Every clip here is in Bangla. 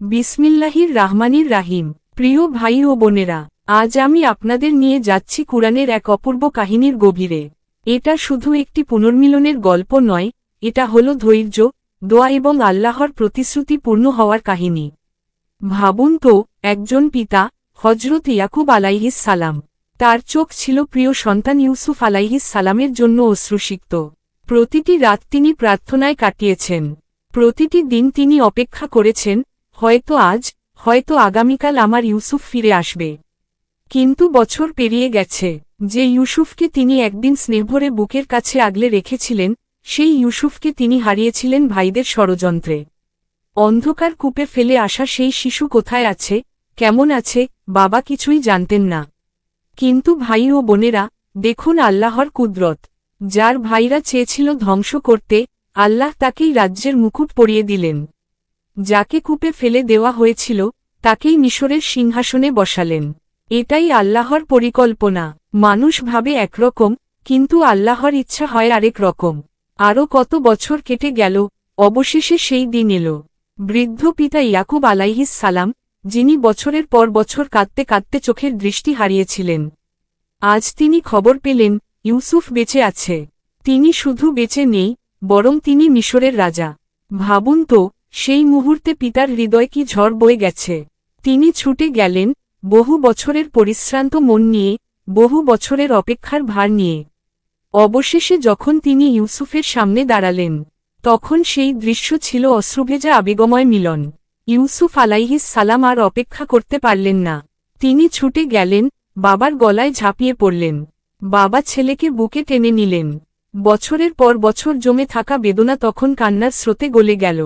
বিসমিল্লাহির রাহমানির রাহিম। প্রিয় ভাই ও বোনেরা, আজ আমি আপনাদের নিয়ে যাচ্ছি কুরআনের এক অপূর্ব কাহিনীর গভীরে। এটা শুধু একটি পুনর্মিলনের গল্প নয়, এটা হল ধৈর্য, দোয়া এবং আল্লাহর প্রতিশ্রুতি পূর্ণ হওয়ার কাহিনী। ভাবুন তো, একজন পিতা হজরত ইয়াকুব আলাইহিস সালাম, তার চোখ ছিল প্রিয় সন্তান ইউসুফ আলাইহিস সালামের জন্য অশ্রুসিক্ত। প্রতিটি রাত তিনি প্রার্থনায় কাটিয়েছেন। প্রতিটি দিন তিনি অপেক্ষা করেছেন হয়তো আজ, হয়তো আগামীকাল আমার ইউসুফ ফিরে আসবে। কিন্তু বছর পেরিয়ে গেছে, যে ইউসুফকে তিনি একদিন স্নেহভরে বুকের কাছে আগলে রেখেছিলেন, সেই ইউসুফকে তিনি হারিয়েছিলেন ভাইদের ষড়যন্ত্রে। অন্ধকার কূপে ফেলে আসা সেই শিশু কোথায় আছে, কেমন আছে, বাবা কিছুই জানতেন না। কিন্তু ভাই ও বোনেরা, দেখুন আল্লাহর কুদরত, যার ভাইরা চেয়েছিল ধ্বংস করতে, আল্লাহ তাকেই রাজ্যের মুকুট পরিয়ে দিলেন। যাকে কূপে ফেলে দেওয়া হয়েছিল, তাকেই মিশরের সিংহাসনে বসালেন। এটাই আল্লাহর পরিকল্পনা। মানুষ ভাবে একরকম, কিন্তু আল্লাহর ইচ্ছা হয় আরেক রকম। আরও কত বছর কেটে গেল, অবশেষে সেই দিন এল। বৃদ্ধ পিতা ইয়াকুব আলাইহিস সালাম, যিনি বছরের পর বছর কাঁদতে কাঁদতে চোখের দৃষ্টি হারিয়েছিলেন। আজ তিনি খবর পেলেন, ইউসুফ বেঁচে আছে। তিনি শুধু বেঁচে নেই, বরং তিনি মিশরের রাজা। ভাবুন তো সেই মুহূর্তে পিতার হৃদয় কি ঝড় বয়ে গেছে। তিনি ছুটে গেলেন, বহু বছরের পরিশ্রান্ত মন নিয়ে, বহু বছরের অপেক্ষার ভার নিয়ে। অবশেষে যখন তিনি ইউসুফের সামনে দাঁড়ালেন, তখন সেই দৃশ্য ছিল অশ্রুভেজা আবেগময় মিলন। ইউসুফ আলাইহিস সালাম আর অপেক্ষা করতে পারলেন না। তিনি ছুটে গেলেন, বাবার গলায় ঝাঁপিয়ে পড়লেন। বাবা ছেলেকে বুকে টেনে নিলেন। বছরের পর বছর জমে থাকা বেদনা তখন কান্নার স্রোতে গলে গেল।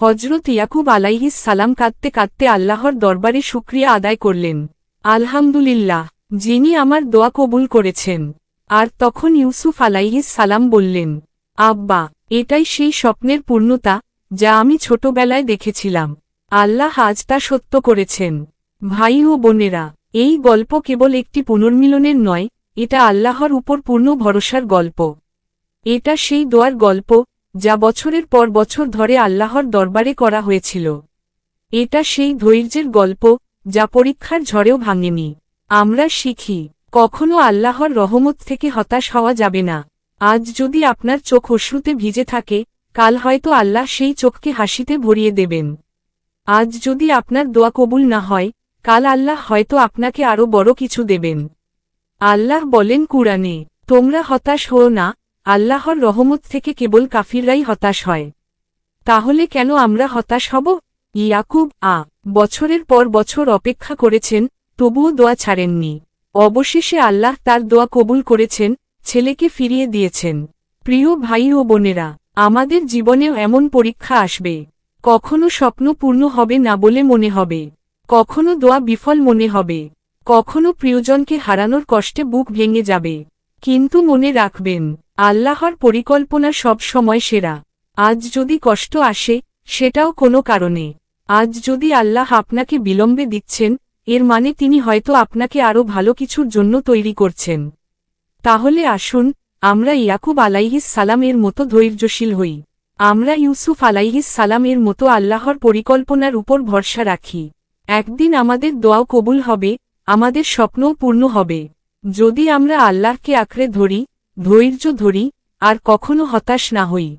হজরত ইয়াকুব আলাইহিস সালাম কাঁদতে কাঁদতে আল্লাহর দরবারে শুক্রিয়া আদায় করলেন। আলহামদুলিল্লাহ, যিনি আমার দোয়া কবুল করেছেন। আর তখন ইউসুফ আলাইহিস সালাম বললেন, আব্বা, এটাই সেই স্বপ্নের পূর্ণতা, যা আমি ছোটবেলায় দেখেছিলাম। আল্লাহ আজ তা সত্য করেছেন। ভাই ও বোনেরা, এই গল্প কেবল একটি পুনর্মিলনের নয়, এটা আল্লাহর উপর পূর্ণ ভরসার গল্প। এটা সেই দোয়ার গল্প যা বছরের পর বছর ধরে আল্লাহর দরবারে করা হয়েছিল। এটা সেই ধৈর্যের গল্প, যা পরীক্ষার ঝড়েও ভাঙেনি। আমরা শিখি, কখনো আল্লাহর রহমত থেকে হতাশ হওয়া যাবে না। আজ যদি আপনার চোখ অশ্রুতে ভিজে থাকে, কাল হয়তো আল্লাহ সেই চোখকে হাসিতে ভরিয়ে দেবেন। আজ যদি আপনার দোয়া কবুল না হয়, কাল আল্লাহ হয়তো আপনাকে আরও বড় কিছু দেবেন। আল্লাহ বলেন, কুরআনে, তোমরা হতাশ হও না আল্লাহর রহমত থেকে কেবল কাফিররাই হতাশ হয়। তাহলে কেন আমরা হতাশ হব? ইয়াকুব, আ, বছরের পর বছর অপেক্ষা করেছেন, তবুও দোয়া ছাড়েননি। অবশেষে আল্লাহ তার দোয়া কবুল করেছেন, ছেলেকে ফিরিয়ে দিয়েছেন। প্রিয় ভাই ও বোনেরা, আমাদের জীবনেও এমন পরীক্ষা আসবে। কখনো স্বপ্ন পূর্ণ হবে না বলে মনে হবে। কখনো দোয়া বিফল মনে হবে। কখনো প্রিয়জনকে হারানোর কষ্টে বুক ভেঙে যাবে। কিন্তু মনে রাখবেন, আল্লাহর পরিকল্পনা সব সময় সেরা। আজ যদি কষ্ট আসে, সেটাও কোনো কারণে। আজ যদি আল্লাহ আপনাকে বিলম্বে দিচ্ছেন, এর মানে তিনি হয়তো আপনাকে আরও ভালো কিছুর জন্য তৈরি করছেন। তাহলে আসুন, আমরা ইয়াকুব আলাইহিস সালামের মতো ধৈর্যশীল হই। আমরা ইউসুফ আলাইহিস সালামের মতো আল্লাহর পরিকল্পনার উপর ভরসা রাখি। একদিন আমাদের দোয়াও কবুল হবে, আমাদের স্বপ্নও পূর্ণ হবে। যদি আমরা আল্লাহকে আঁকড়ে ধরি ধৈর্য ধরি আর কখনো হতাশ না হই।